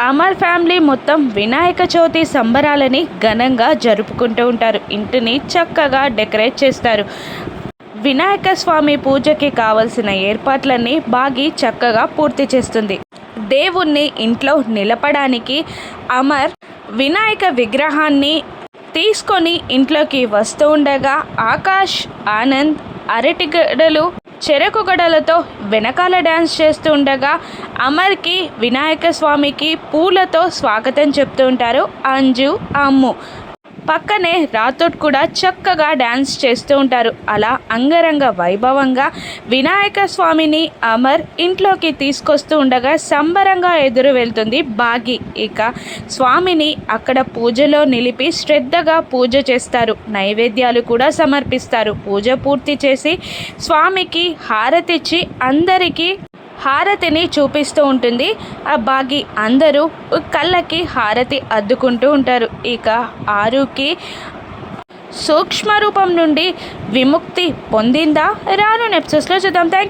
Amar family మొత్తం వినాయక చవితి సంబరాలని ఘనంగా జరుపుకుంటూ ఉంటారు. ఇంటిని చక్కగా డెకరేట్ చేస్తారు. వినాయక స్వామి పూజకి కావలసిన ఏర్పాట్లన్నీ బాగి చక్కగా పూర్తి చేస్తుంది. దేవుణ్ణి ఇంట్లో నిలపడానికి అమర్ వినాయక విగ్రహాన్ని తీసుకొని ఇంట్లోకి వస్తూ ఉండగా ఆకాష్ ఆనంద్ అరటిగడలు చెరకు గడలతో వెనకాల డ్యాన్స్ చేస్తూ ఉండగా అమర్కి వినాయక స్వామికి పూలతో స్వాగతం చెప్తూ ఉంటారు అంజు అమ్ము. పక్కనే రాతోట్ కూడా చక్కగా డ్యాన్స్ చేస్తూ ఉంటారు. అలా అంగరంగ వైభవంగా వినాయక స్వామిని అమర్ ఇంట్లోకి తీసుకొస్తూ ఉండగా సంబరంగా ఎదురు వెళ్తుంది బాగి. ఇక స్వామిని అక్కడ పూజలో నిలిపి శ్రద్ధగా పూజ చేస్తారు. నైవేద్యాలు కూడా సమర్పిస్తారు. పూజ పూర్తి చేసి స్వామికి హారతిచ్చి అందరికీ హారతిని చూపిస్తూ ఉంటుంది. ఆ బాగి అందరూ కళ్ళకి హారతి అద్దుకుంటూ ఉంటారు. ఇక ఆరుకి సూక్ష్మ రూపం నుండి విముక్తి పొందిందా? రాను నెప్సెస్లో చూద్దాం. థ్యాంక్